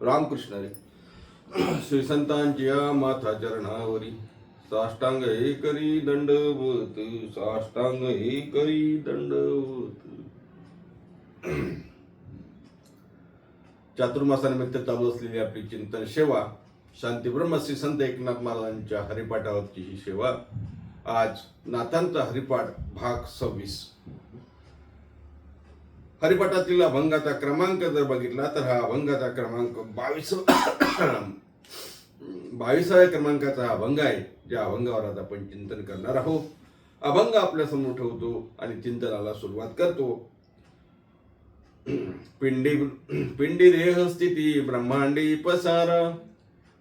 रामकृष्ण रे श्री संतांच्या माथा चरणावरी। साष्टांग हे करी दंडवत साष्टांग हे करी दंडवत। चातुर्मासानिमित्त चालू असलेली आपली चिंतन सेवा शांती ब्रह्म श्री संत एकनाथ महाराजांच्या हरिपाठावरची ही सेवा आज नाथांचा हरिपाठ भाग सव्वीस. हरिपाठातील अभंगाचा क्रमांक जर बघितला तर हा अभंगाचा क्रमांक बावीस बावीसाव्या क्रमांकाचा हा अभंग आहे ज्या अभंगावर आज आपण चिंतन करणार आहोत. अभंग आपल्यासमोर ठेवतो आणि चिंतनाला सुरुवात करतो. पिंडी पिंडी देह स्थिती ब्रह्मांडी पसार.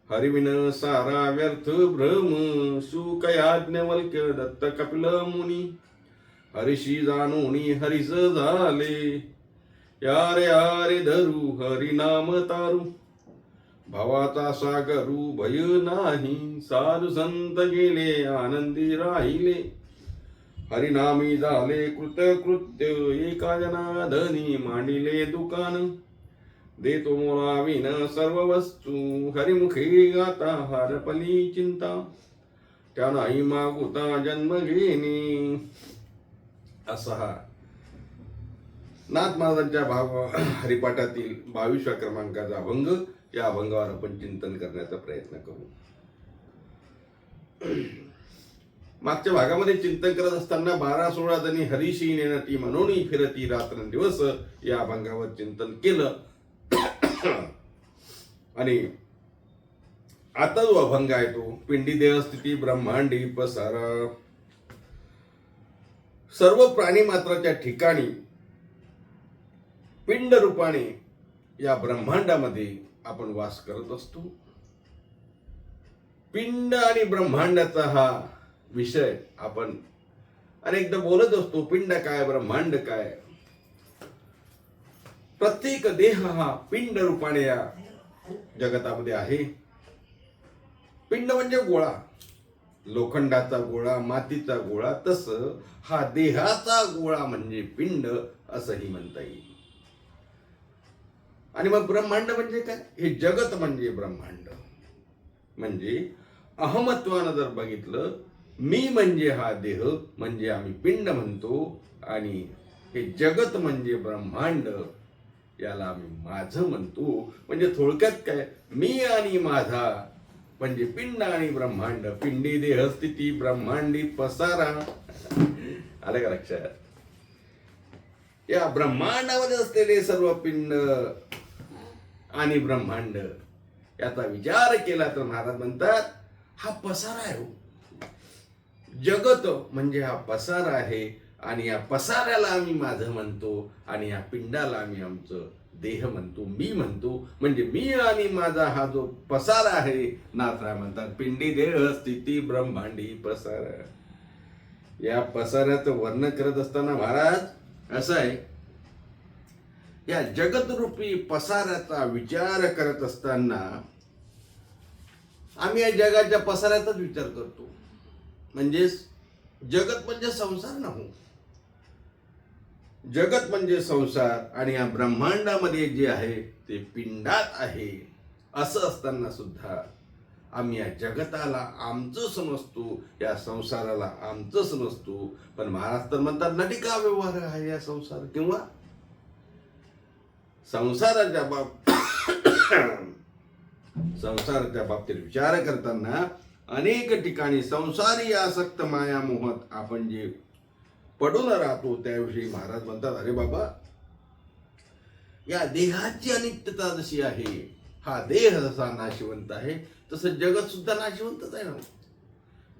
हरिविन सारा व्यर्थ भ्रम सुकयाज्ञवल्क दत्त कपिल मुनी. हरिशी जाणोनी हरिस झाले. यारे यारे धरू हरिनाम तारू भावाचा सागरू भय नाही साधू संत गेले आनंदी राहिले हरिनामी झाले कृतकृत्य एका जनाधनी मांडिले दुकान देतो मोलाविन सर्व वस्तू हरिमुखी गाता हरपली चिंता त्या नाही मागुता जन्म घेणे असा नाथ महाराजांच्या भाव हरिपाठातील बावीसव्या क्रमांकाचा अभंग या अभंगावर आपण चिंतन करण्याचा प्रयत्न करू. मागच्या भागामध्ये चिंतन करत असताना बारा सोळा जणी हरिशी नेनटी म्हणून फिरती रात्रंदिवस या अभंगावर चिंतन केलं. आणि आता जो अभंग आहे तो पिंडी देह स्थिती ब्रह्मांडी पसार. सर्व प्राणी मात्राच्या ठिकाणी पिंड रूपाने या ब्रह्मांडामध्ये आपण वास करत असतो. पिंड आणि ब्रह्मांडाचा हा विषय आपण अनेकदा बोलत असतो पिंड काय ब्रह्मांड काय? प्रत्येक देह हा पिंड रूपाने या जगतामध्ये आहे. पिंड म्हणजे गोळा. लोखंडाचा गोळा मातीचा गोळा तस हा देहाचा गोळा म्हणजे पिंड असंही म्हणता येईल. आणि मग ब्रह्मांड म्हणजे काय? हे जगत म्हणजे ब्रह्मांड. म्हणजे अहमत्वानं जर बघितलं मी म्हणजे हा देह म्हणजे आम्ही पिंड म्हणतो आणि हे जगत म्हणजे ब्रह्मांड याला आम्ही माझं म्हणतो. म्हणजे थोडक्यात काय? मी आणि माझा म्हणजे पिंड आणि ब्रह्मांड. पिंडी देह स्थिती ब्रह्मांडी पसारा. आलं का लक्षात? या ब्रह्मांडामध्ये असलेले सर्व पिंड आणि ब्रह्मांड. याचा विचार केला तर महाराज म्हणतात हा पसारा आहे हो. जगत म्हणजे हा पसारा आहे आणि या पसाऱ्याला आम्ही माझं म्हणतो आणि या पिंडाला आम्ही आमचं देह म्हणतो मी म्हणतो. म्हणजे मी आणि माझा हा जो पसारा आहे नाथराय म्हणतात पिंडी देह स्थिती ब्रह्मांडी पसारा. या पसाऱ्याचं वर्णन करत असताना महाराज असं आहे या जगतरूपी पसाऱ्याचा विचार करत असताना आम्ही या जगाच्या पसाऱ्याचाच विचार करतो. म्हणजेच जगत म्हणजे संसार नव्हो. जगत म्हणजे संसार आणि या ब्रह्मांडामध्ये जे आहे ते पिंडात आहे. असं असताना सुद्धा आम्ही या जगताला आमचं समजतो या संसाराला आमचं समजतो. पण महाराज तर म्हणतात नटिका व्यवहार आहे या संसार किंवा संसाराच्या बाब संसाराच्या बाबतीत विचार करताना अनेक ठिकाणी संसारी आसक्त माया मोहत आपण जे पडून राहतो त्याविषयी महाराज म्हणतात अरे बाबा या देहाची अनित्यता जशी आहे हा देह जसा नाशिवंत आहे तसं जगत सुद्धा नाशिवंतच आहे ना.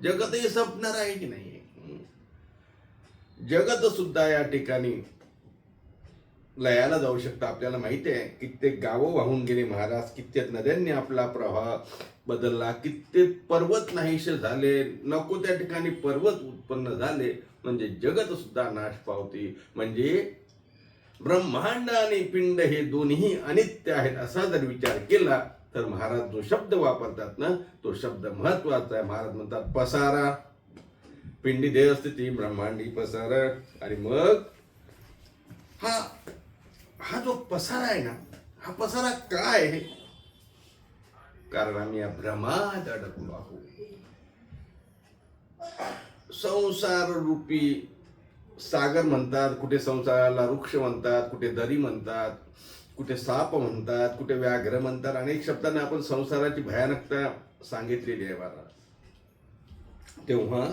जगतही संपणार आहे की नाही? जगत सुद्धा या ठिकाणी लयाला जाऊ शकतं. आपल्याला माहिती आहे कित्येक गावं वाहून गेले महाराज कित्येक नद्यांनी आपला प्रवाह बदलला कित्येक पर्वत नाहीसे झाले नको त्या ठिकाणी पर्वत उत्पन्न झाले म्हणजे जगत सुद्धा नाश पावते. म्हणजे ब्रह्मांड आणि पिंड हे दोन्ही अनित्य आहेत असा जर विचार केला तर महाराज जो शब्द वापरतात ना तो शब्द महत्त्वाचा आहे. महाराज म्हणतात पसारा. पिंडी देह स्थिती ब्रह्मांडी पसारा. आणि मग? हा हा जो पसारा आहे ना हा पसारा काय आहे? कारण आम्ही या भ्रमात अडकलो आहोत संसार रूपी सागर म्हणतात कुठे संसाराला वृक्ष म्हणतात कुठे दरी म्हणतात कुठे साप म्हणतात कुठे व्याघ्र म्हणतात अनेक शब्दांना आपण संसाराची भयानकता सांगितलेली आहे मला तेव्हा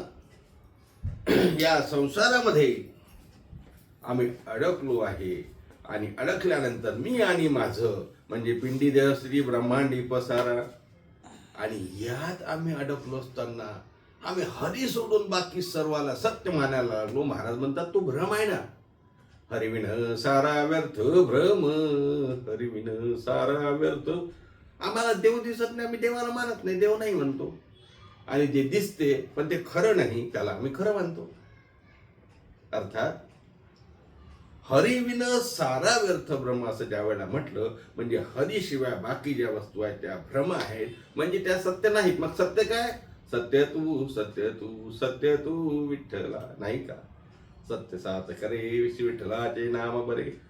या संसारामध्ये आम्ही अडकलो आहे. आणि अडकल्यानंतर मी आणि माझं म्हणजे पिंडी देवश्री स्त्री ब्रह्मांडी पसारा आणि यात आम्ही अडकलो असताना आम्ही हरी सोडून बाकी सर्वाला सत्य मानायला लागलो. महाराज म्हणतात तो भ्रम आहे ना? हरिविन सारा व्यर्थ भ्रम हरिविन सारा व्यर्थ. आम्हाला देव दिसत नाही आम्ही देवाला मानत नाही देव नाही म्हणतो. आणि जे दिसते पण ते खरं नाही त्याला आम्ही खरं मानतो अर्थात हरिविन सारा व्यर्थ भ्रम असं ज्या वेळेला म्हटलं म्हणजे हरीशिवाय बाकी ज्या वस्तू आहेत त्या भ्रम आहेत म्हणजे त्या सत्य नाहीत. मग सत्य काय? सत्य तू सत्य तू सत्य तू विठ्ठला. नाही का? सत्य सात करे विठ्ठलाचे नाम बरे.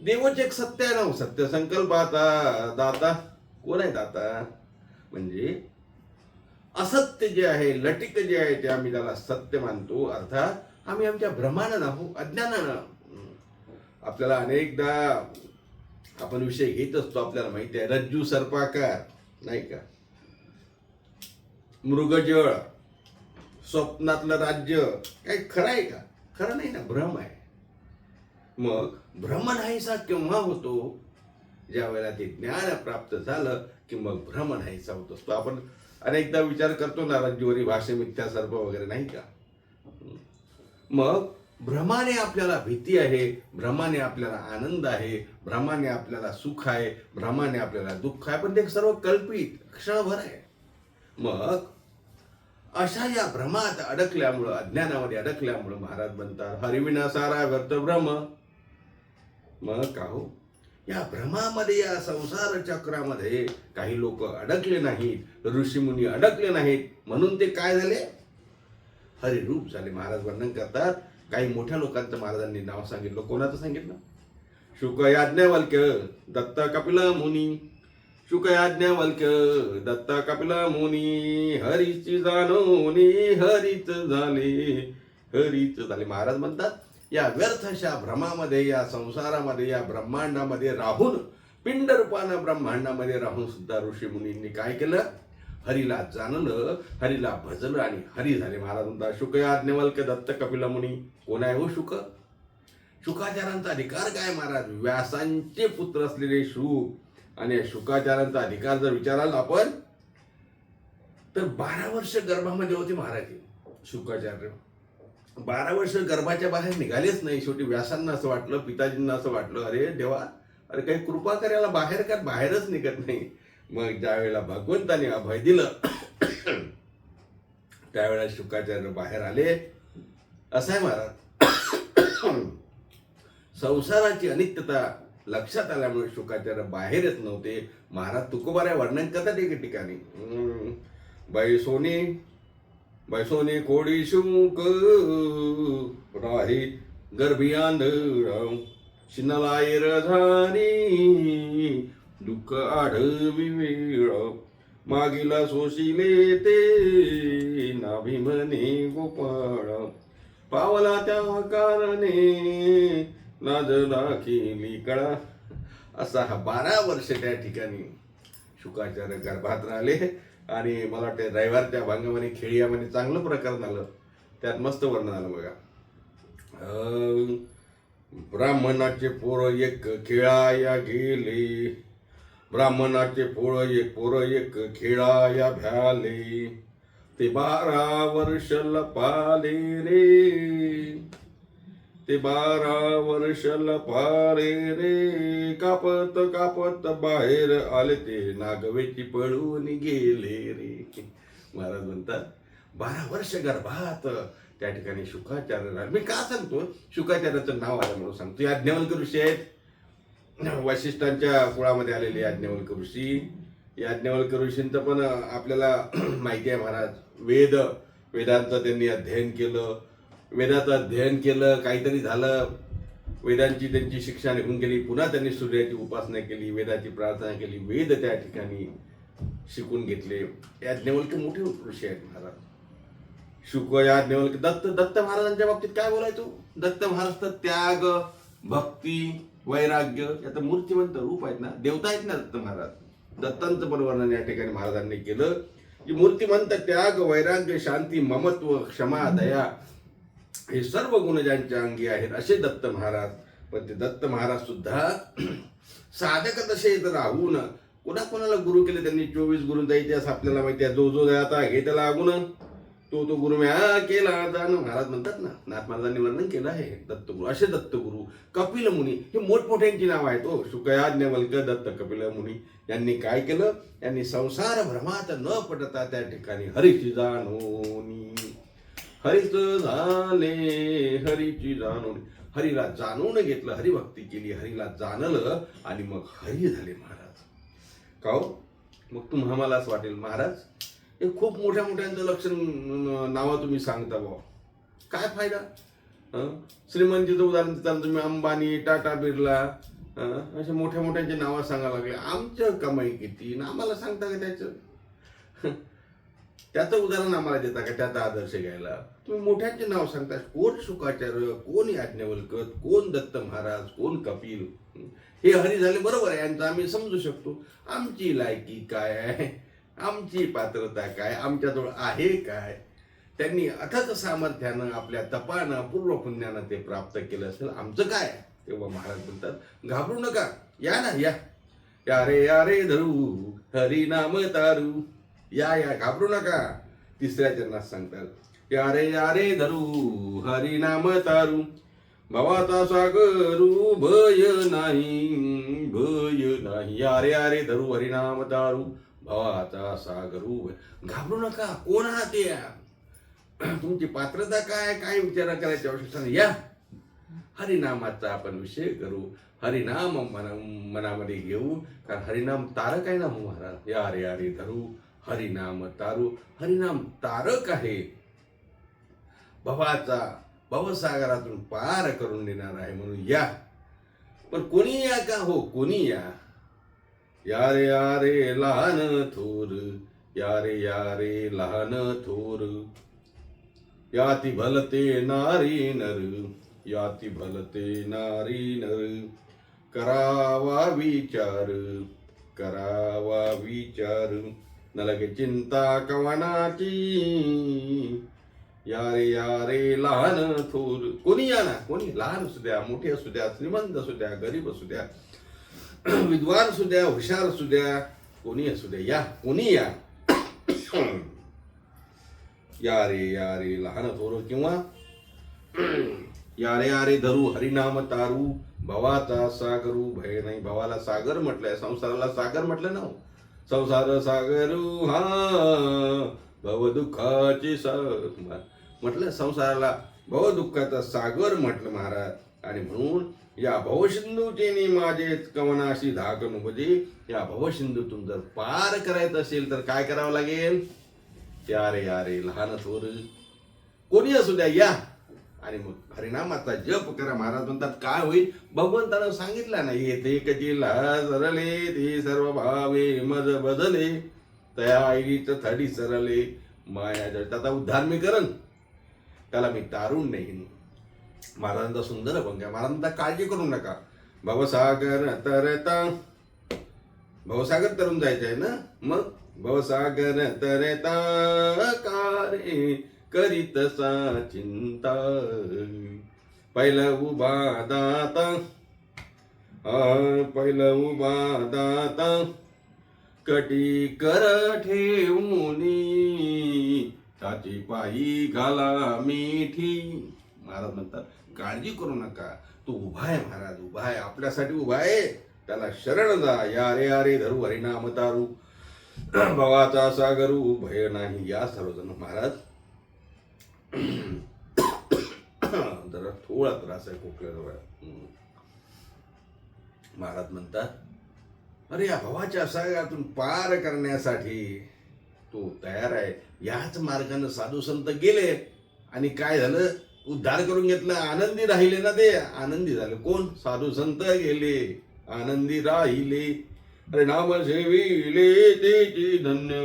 देवच एक सत्य आहे ना हो, सत्य संकल्प आता. दाता? कोण आहे दाता? म्हणजे असत्य जे आहे लटिक जे आहे ते आम्ही त्याला सत्य मानतो. अर्थात आम्ही आमच्या भ्रमानं नाहू अज्ञानानं आपल्याला अनेकदा आपण विषय घेत असतो आपल्याला माहिती आहे. रज्जू सर्पाकार नाही का? मृगजळ स्वप्नातलं राज्य काही खरं आहे का? खरं नाही ना भ्रम आहे. मग भ्रम नाहीसा केव्हा होतो? ज्या वेळेला ते ज्ञान प्राप्त झालं की मग भ्रम नाहीसा होत असतो. आपण अनेकदा विचार करतो ना रज्जूवरी भाषे मिथ्या सर्प वगैरे नाही का? मग भ्रमाने आपल्याला भीती आहे भ्रमाने आपल्याला आनंद आहे भ्रमाने आपल्याला सुख आहे भ्रमाने आपल्याला दुःख आहे पण ते सर्व कल्पित क्षणभर आहे. मग अशा या भ्रमात अडकल्यामुळं अज्ञानामध्ये अडकल्यामुळं महाराज म्हणतात हरिविना सारा व्यर्थ भ्रम मग का हो? या भ्रमामध्ये या संसार चक्रामध्ये काही लोक अडकले नाहीत ऋषीमुनी अडकले नाहीत म्हणून ते काय झाले? हरिरूप झाले. महाराज वर्णन करतात काही मोठ्या लोकांचं महाराजांनी नाव सांगितलं. कोणाचं सांगितलं? शुक याज्ञवल्क्य दत्त कपिल मुनी. शुक याज्ञवल्क्य दत्त कपिल मुनी. हरीची जाणवणी हरीच झाले हरीच झाले. महाराज म्हणतात या व्यर्थ अशा भ्रमामध्ये या संसारामध्ये या ब्रह्मांडामध्ये राहून पिंड रूपानं ब्रह्मांडामध्ये राहून सुद्धा ऋषी मुनींनी काय केलं? हरीला जाणलं हरीला भजलं आणि हरी झाले. महाराज म्हणता शुक याज्ञवल्क दत्त कपिल मुनी. कोण आहे हो शुक? शुकाचारांचा अधिकार काय महाराज? व्यासांचे पुत्र असलेले शुक. आणि शुकाचार्यांचा शुकाचारांचा अधिकार जर विचाराल आपण तर बारा वर्ष गर्भामध्ये होते महाराज शुकाचार्य. बारा वर्ष गर्भाच्या बाहेर निघालेच नाही. शेवटी व्यासांना असं वाटलं पिताजींना असं वाटलं अरे देवा अरे काही कृपा करायला बाहेर का? बाहेरच निघत नाही. मग ज्या वेळेला भगवंताने अभय दिलं त्यावेळेला शुकाचार्य बाहेर आले. असाय महाराज. संसाराची अनित्यता लक्षात आल्यामुळे शुकाचार्य बाहेर येत नव्हते. महाराज तुकोबाऱ्या वर्णन करतात एके ठिकाणी. बैसोनी बैसोनी कोडी शुक राही गर्भियांध आंधळ रधानी दुःख आढळवी वेळ मागीला सोशिले ते नाभिमने गोपाळ. पावला त्या कारणे नाजला केली कळा. असा हा बारा वर्ष त्या ठिकाणी शुकाचार्य गर्भात राहिले. आणि मला वाटते रविवार त्या भांगामध्ये खेळियामध्ये चांगलं प्रकरण आलं. त्यात मस्त वर्णन आलं बघा. अं, ब्राह्मणाचे पोर एक खेळाया गेले. ब्राह्मणाचे पोळ एक पोर एक खेळाया भ्याले. ते बारा वर्ष लपाले रे. ते बारा वर्ष लपाले रे. कापत कापत बाहेर आले ते नागवेची पळून गेले रे. महाराज म्हणतात बारा वर्ष गर्भात त्या ठिकाणी शुकाचार्य मी का सांगतो? शुकाचार्याचं नाव आलं म्हणून सांगतो ज्ञानकर विषय आहेत. वशिष्ठांच्या कुळामध्ये आलेले याज्ञवल्क ऋषी. याज्ञवल्क ऋषींचं पण आपल्याला माहिती आहे महाराज. वेद वेदांचं त्यांनी अध्ययन केलं. वेदाचं अध्ययन केलं काहीतरी झालं. वेदांची त्यांची शिक्षा निघून गेली. पुन्हा त्यांनी सूर्याची उपासना केली वेदाची प्रार्थना केली. वेद त्या ठिकाणी शिकून घेतले. याज्ञवल्क मोठे ऋषी आहेत महाराज. शुक याज्ञवल्क दत्त दत्त महाराजांच्या बाबतीत काय बोलायचो? दत्त महाराज त्याग भक्ती वैराग्य याचं मूर्तिमंत रूप आहेत ना देवता आहेत ना दत्त महाराज. दत्तांचं पण वर्णन या ठिकाणी महाराजांनी केलं. की मूर्तिमंत त्याग वैराग्य शांती ममत्व क्षमा दया हे सर्व गुण ज्यांच्या अंगी आहेत असे दत्त महाराज. पण ते दत्त महाराज सुद्धा साधक तसे राहून कोणा कोणाला गुरु केले त्यांनी चोवीस गुरुंचा इतिहास आपल्याला माहिती आहे. जो जो आता घे त्याला लागून तो तो गुरु म्या केला जाणं महाराज म्हणतात ना नाथ महाराजांनी वर्णन केलं आहे दत्तगुरु असे दत्तगुरु कपिल मुनी हे मोठमोठ्यांची नाव आहेत हो शुकयाज्ञवल्क दत्त कपिल मुनी यांनी काय केलं? यांनी संसार भ्रमात न पडता त्या ठिकाणी हरीची जाणोनी हरीच झाले हरीची जाणून हरीला जाणून घेतलं हरिभक्ती केली हरीला जाणलं आणि मग हरी झाले महाराज. का मग तुम्हाला असं वाटेल महाराज हे खूप मोठ्या मोठ्यांचं लक्षण नावं तुम्ही सांगता बुवा काय फायदा? श्रीमंतीचं उदाहरण देताना तुम्ही अंबानी टाटा बिर्ला अशा मोठ्या मोठ्यांची नावं सांगायला लागले. आमचं कमाई किती? ना आम्हाला सांगता का त्याचं? त्याचं उदाहरण आम्हाला देता का? त्याचा आदर्श घ्यायला. तुम्ही मोठ्यांचे नाव सांगता. कोण शुकाचार्य? कोण याज्ञवल्कत कोण दत्त महाराज? कोण कपिल? हे हरी झाले बरोबर आहे. यांचं आम्ही समजू शकतो. आमची लायकी काय आहे? आमची पात्रता काय? आमच्याजवळ आहे काय? त्यांनी अथक सामर्थ्यानं आपल्या तपानं पूर्व पुण्यानं ते प्राप्त केलं असेल. आमचं काय? तेव्हा महाराज म्हणतात घाबरू नका. या ना या. या रे या रे धरू. हरी नाम तारू. या या घाबरू नका. तिसऱ्या चरणात सांगतात या रे या रे धरू. हरी नाम तारू. भवाचा सागरू. भय नाही. भय नाही. या रे या रे धरू. हरिनाम तारू. भावाचा सागरू घाबरू नका कोण आहात या? तुमची पात्रता काय काय विचार करायची आवश्यकता नाही. या. हरिनामाचा आपण विषय करू. हरिनाम मना मनामध्ये घेऊ. कारण हरिनाम तारक आहे ना हो महाराज? या रे अरे धरू. हरिनाम तारू. हरिनाम तारक आहे. भवाचा भवसागरातून पार करून देणार आहे म्हणून या. पण कोणी या का हो? कोणी या? यारे यारे लहान थोर यारे यारे लहान थोर. याती भलते नारी नर याती भलते नारी नर. करावा विचार करावा विचार. न चिंता कवनाची यारे यारे लहान थोर. कोणी या ना? कोणी? लहान असू द्या मोठे असू द्या श्रीमंत असू द्या गरीब असू द्या. विद्वान असू द्या हुशार असू द्या कोणी असू द्या या कोणी या. या रे या रे लहान थोर किंवा या रे या रे धरू हरिनाम तारू भवाचा सागरू भय नाही भवाला सागर म्हटलंय संसाराला सागर म्हटलं ना हो. संसार सागरू हा भव दुःखाची म्हटलं संसाराला भव दुःखाचा सागर म्हटलं महाराज. आणि म्हणून या भवसिंधूचे नी माझे कवनाशी धाकन उपजे या भवसिंधूतून जर पार करायचं असेल तर काय करावं लागेल? त्यारे यारे लहान थोर. कोणी असू द्या या. आणि मग हरिनामाचा जप करा महाराज म्हणतात काय होईल? भगवंतानं सांगितलं नाही येते कचिला सरले ते सर्व भावे मज बदले. तया आईच थडी सरले माया त्याचा उद्धार मी करन. त्याला मी तारून नाही महाराजांचा सुंदर भंग आहे महाराजांचा काळजी करू नका. भवसागर तरता भवसागर तरून जायचं आहे ना? मग? भवसागर तरता कारे करीत सा चिंता. पहिलं उभा दाता. पहिलं उभा दाता. कटी कर ठेवून. ताची पायी घाला मिठी. महाराज म्हणतात काळजी करू नका. तो उभा आहे महाराज उभा आहे. आपल्यासाठी उभा आहे. त्याला शरण जा. या रे या रे धरू हरिनाम तारू. भवाचा सागरू भय नाही. या सर्वजण महाराज. जरा थोडा त्रास आहे खोकल्याजवळ महाराज म्हणतात अरे या भवाच्या सागरातून पार करण्यासाठी तो तयार आहे. याच मार्गाने साधू संत गेले. आणि काय झालं? उद्धार करून घेतला आनंदी राहिले ना ते. आनंदी झाले. कोण? साधू संत गेले आनंदी राहिले. अरे नाम सेविले तेची धन्य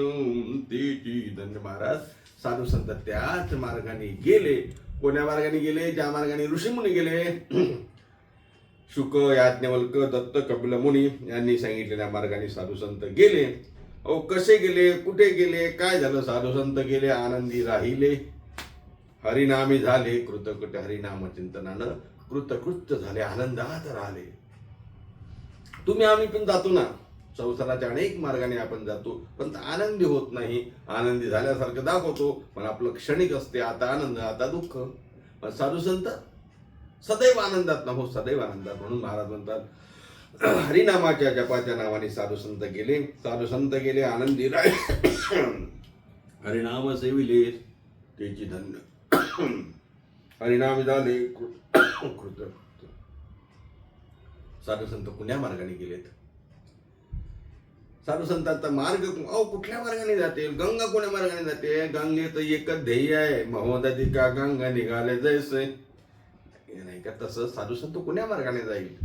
तेची धन्य. महाराज साधू संत त्याच मार्गाने गेले. कोण्या मार्गाने गेले? ज्या मार्गाने ऋषीमुनी गेले? शुक याज्ञवल्क दत्त कपिल मुनी यांनी सांगितलेल्या मार्गाने साधू संत गेले. अहो कसे गेले? कुठे गेले? काय झालं? साधू संत गेले आनंदी राहिले. हरिनामी झाले कृतकृत हरिनाम चिंतनानं कृतकृत्य झाले आनंदात राहिले. तुम्ही आम्ही पण जातो ना. संसाराच्या अनेक मार्गाने आपण जातो पण आनंदी होत नाही. आनंदी झाल्यासारखं दाखवतो पण आपलं क्षणिक असते आता आनंद आता दुःख. पण साधू संत सदैव आनंदात ना हो सदैव आनंदात. म्हणून महाराज म्हणतात हरिनामाच्या जपाच्या नावाने साधू संत गेले. साधू संत गेले आनंदी राहिले. हरिनाम सेविले त्याची धन्य. हरिनाम झाले कृत साधू संत कुण्या मार्गाने गेलेत? साधू संतांचा मार्ग अहो कुठल्या मार्गाने जाते? गंगा कोण्या मार्गाने जाते? गंगेचं एकच ध्येय आहे. महोदधी का गंगा निघाले जैसे. नाही का तसं साधू संत कोण्या मार्गाने जाईल?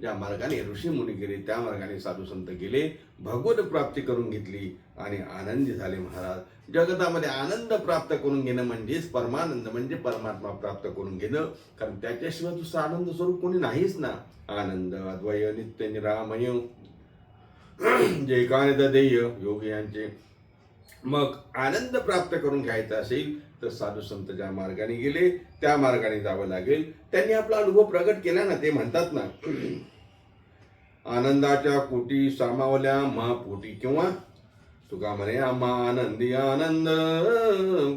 ज्या मार्गाने ऋषी मुनी गेले त्या मार्गाने साधू संत गेले भगवत प्राप्ती करून घेतली. आणि आनंदी झाले महाराज. जगतामध्ये आनंद प्राप्त करून घेणं म्हणजेच परमानंद म्हणजे परमात्मा प्राप्त करून घेणं. कारण त्याच्याशिवाय दुसरं आनंद स्वरूप कोणी नाहीच ना. आनंद अद्वय नित्य निरामय. जे कानिद देय योग यांचे. मग आनंद प्राप्त करून घ्यायचा असेल तर साधू संत ज्या मार्गाने गेले त्या मार्गाने जावं लागेल. त्यांनी आपला अनुभव प्रगट केला ना ते म्हणतात ना. आनंदाच्या कोटी सामावल्या महापोटी किंवा तुका म्हणे आम्हा आनंदी आनंद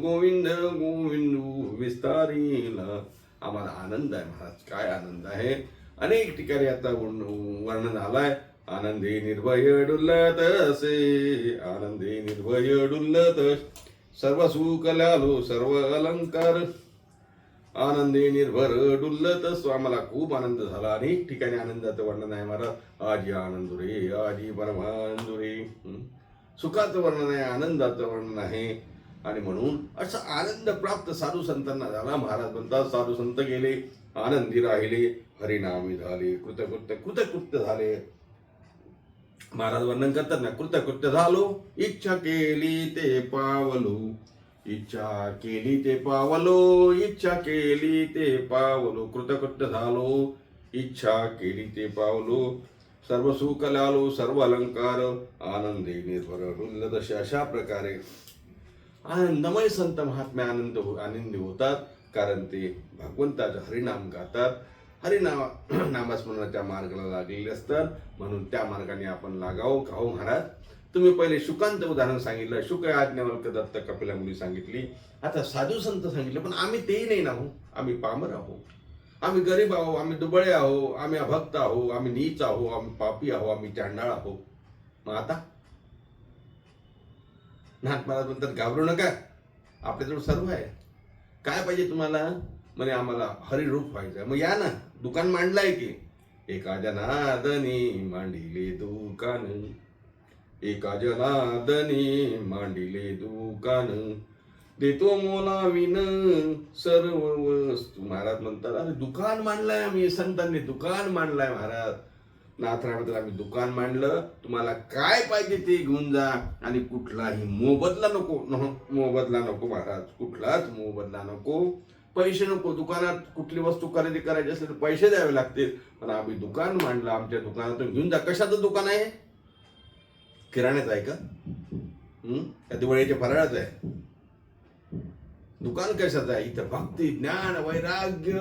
गोविंद गोविंद विस्तारीला. आम्हाला आनंद आहे महाराज काय आनंद आहे? अनेक ठिकाणी आता वर्णन आलाय. आनंदी निर्भय डुल्लत असे आनंदी निर्भय डुल्लत. सर्व सुख लालो सर्व अलंकार. आनंदी निर्भर डुल्लत. आम्हाला खूप आनंद झाला. अनेक ठिकाणी आनंदाचं वर्णन आहे महाराज. आजी आनंद रे आजी परमानंद रे सुखाचं वर्णन आहे आनंदाचं वर्णन आहे. आणि म्हणून असा आनंद प्राप्त साधू संतांना झाला. महाराज म्हणतात साधू संत गेले आनंदी राहिले हरिनामी झाले कृतकृत्य कृतकृत्य झाले. महाराज वर्णन करतात ना कृतकृत्य झालो इच्छा केली ते पावलो. इच्छा केली ते पावलो इच्छा केली ते पावलो. कृतकृत्य झालो इच्छा केली ते पावलो. सर्व सुख लालो सर्व अलंकार आनंदी निर्भर डुल्ल तसे अशा प्रकारे आनंदमय संत महात्मे आनंद हो आनंदी होतात कारण ते भगवंताचं हरिनाम गातात. हरिनाम नामस्मरणाच्या मार्गाला लागलेले असतात. म्हणून त्या मार्गाने आपण लागावं खाऊ महाराज. तुम्ही पहिले शुकांत उदाहरण सांगितलं. शुक आज्ञावल्क दत्त कपिला मुली सांगितली. आता साधू संत सांगितले पण आम्ही तेही नाही ना हो आम्ही पामर आहोत. आम्ही गरीब आहो आम्ही दुबळे आहो आम्ही अभक्त आहो आम्ही नीच आहो आम्ही पापी आहो आम्ही चांडाळ आहो. मग आता? नाथ महाराज म्हणतात घाबरू नका. आपल्याजवळ सर्व आहे. काय पाहिजे तुम्हाला? म्हणे आम्हाला हरिरूप व्हायचं मग या ना. दुकान मांडलाय की. एका जनादनी मांडिले दुकान. एका जनादनी मांडिले दुकान. देतो मोला विन सर्व वस्तू. महाराज म्हणतात अरे दुकान मांडलंय आम्ही संतांनी दुकान मांडलंय महाराज. नाथराबद्दल आम्ही दुकान मांडलं तुम्हाला काय पाहिजे ते घेऊन जा आणि कुठलाही मोबदला नको. मोबदला नको महाराज कुठलाच मोबदला नको. पैसे नको दुकानात कुठली वस्तू खरेदी करायची असेल तर पैसे द्यावे लागतील. पण आम्ही दुकान मांडलं आमच्या दुकानातून घेऊन जा. कशाचं दुकान आहे? किराण्याचं आहे का? हं? का दिवाळीच्या फराळाचं आहे. दुकान कशाचं आहे? इथं भक्ती ज्ञान वैराग्य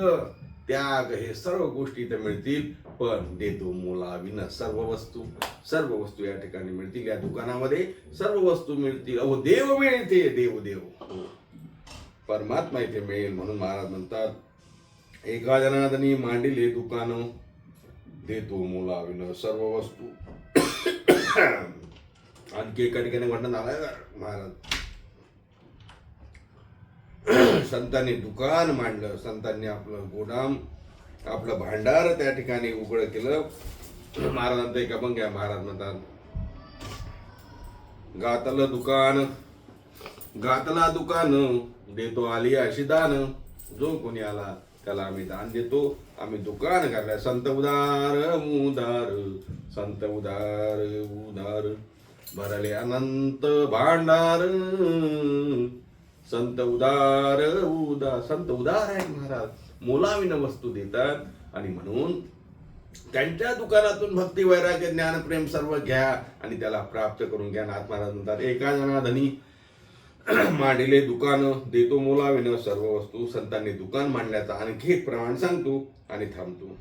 त्याग हे सर्व गोष्टी इथं मिळतील. पण देतो मोला सर्व वस्तू. सर्व वस्तू या ठिकाणी मिळतील. या दुकानामध्ये सर्व वस्तू मिळतील. अहो देव मिळते. देव देव. हो. परमात्मा इथे मिळेल म्हणून महाराज म्हणतात एका जनादनी मांडिले दुकान देतो मोला सर्व वस्तू. आणखी एका ठिकाणी वर्णन आलाय महाराज संतांनी दुकान मांडलं संतांनी आपलं गोदाम आपलं भांडार त्या ठिकाणी उघड केलं. महाराजांचं एक अभंग आहे महाराज म्हणतात गातलं दुकान गातला दुकान देतो आली अशी दान. जो कोणी आला त्याला आम्ही दान देतो. आम्ही दुकान घालल्या संत उदार उदार संत उदार उदार. भरले अनंत भांडार. संत उदार उदार संत उदार आहे महाराज. मोलाविन वस्तू देतात. आणि म्हणून त्यांच्या दुकानातून भक्ती वैराग्य ज्ञान प्रेम सर्व घ्या आणि त्याला प्राप्त करून घ्या. नाथ महाराज म्हणतात एका जनाधनी मांडले दुकान देतो मोलाविन सर्व वस्तू. संतांनी दुकान मांडल्याचा आणखी एक प्रमाण सांगतो आणि थांबतो.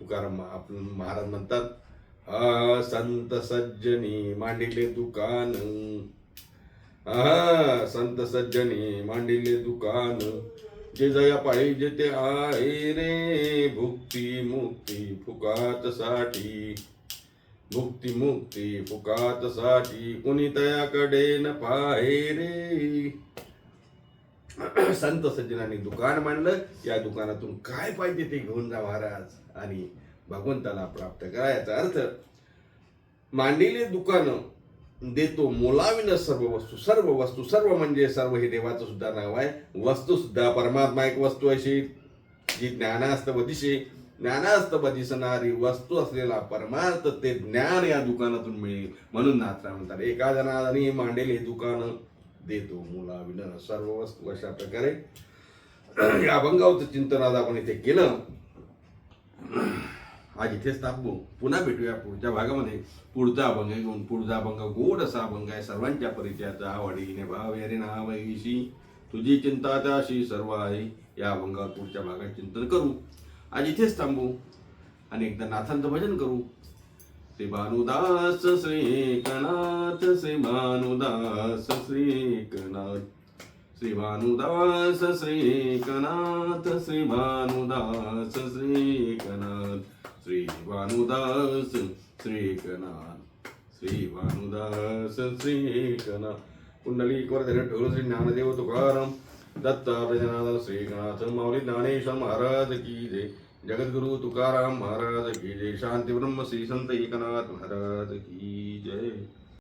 तुकाराम आपण महाराज म्हणतात संत सज्जनी मांडिले दुकान हा संत सज्जनी मांडिले दुकान. जे जया पाहिजे ते आहे रे. भुक्ती मुक्ती फुकात साठी. भुक्ती मुक्ती फुकात साठी. कुणी तयाकडे न पाहे रे. संत सज्जनांनी दुकान मांडलं. या दुकानातून काय पाहिजे ते घेऊन जा महाराज? आणि भगवंताला प्राप्त करायचा अर्थ मांडिले दुकान देतो मोलाविन सर्व वस्तू सर्व वस्तू सर्व म्हणजे सर्व हे देवाचं सुद्धा नाव आहे. वस्तू सुद्धा परमात्मा एक वस्तू अशी जी ज्ञानास्तव ज्ञानास्तव दिसणारी वस्तू असलेला परमार्थ ते ज्ञान या दुकानातून मिळेल. म्हणून नात्रा म्हणतात एका जणाने मांडेल हे दुकान देतो मुलाविन सर्व वस्तू. अशा प्रकारे या अभंगावचं चिंतन आज आपण इथे केलं. आज इथेच थांबू पुन्हा भेटूया पुढच्या भागामध्ये. पुढचा अभंग घेऊन पुढचा अभंग गोड असा अभंग आहे सर्वांच्या परिचयाचा. आवडीने भाव यारे नावैशी तुझी चिंता त्याशी सर्व आहे. या अभंगावर पुढच्या भागात चिंतन करू. आज इथेच थांबू. आणि एकदा नाथांचं भजन करू. श्री भानुदास श्री कनाथ श्री भानुदास श्री कनाथ श्री भानुदास श्री कनाथ श्री भानुदास श्री कनाथ श्री भानुदास श्रीकनाथ श्री भानुदास श्री कनाथ ठोर श्री ज्ञानदेव तुकाराम। दत्ता प्रजनाथ श्रीकनाथ माऊली ज्ञानेश्वर महाराज की जय। जगद्गुरु तुकाराम महाराज की जय। शांती ब्रह्म श्री संत एकनाथ महाराज की जय।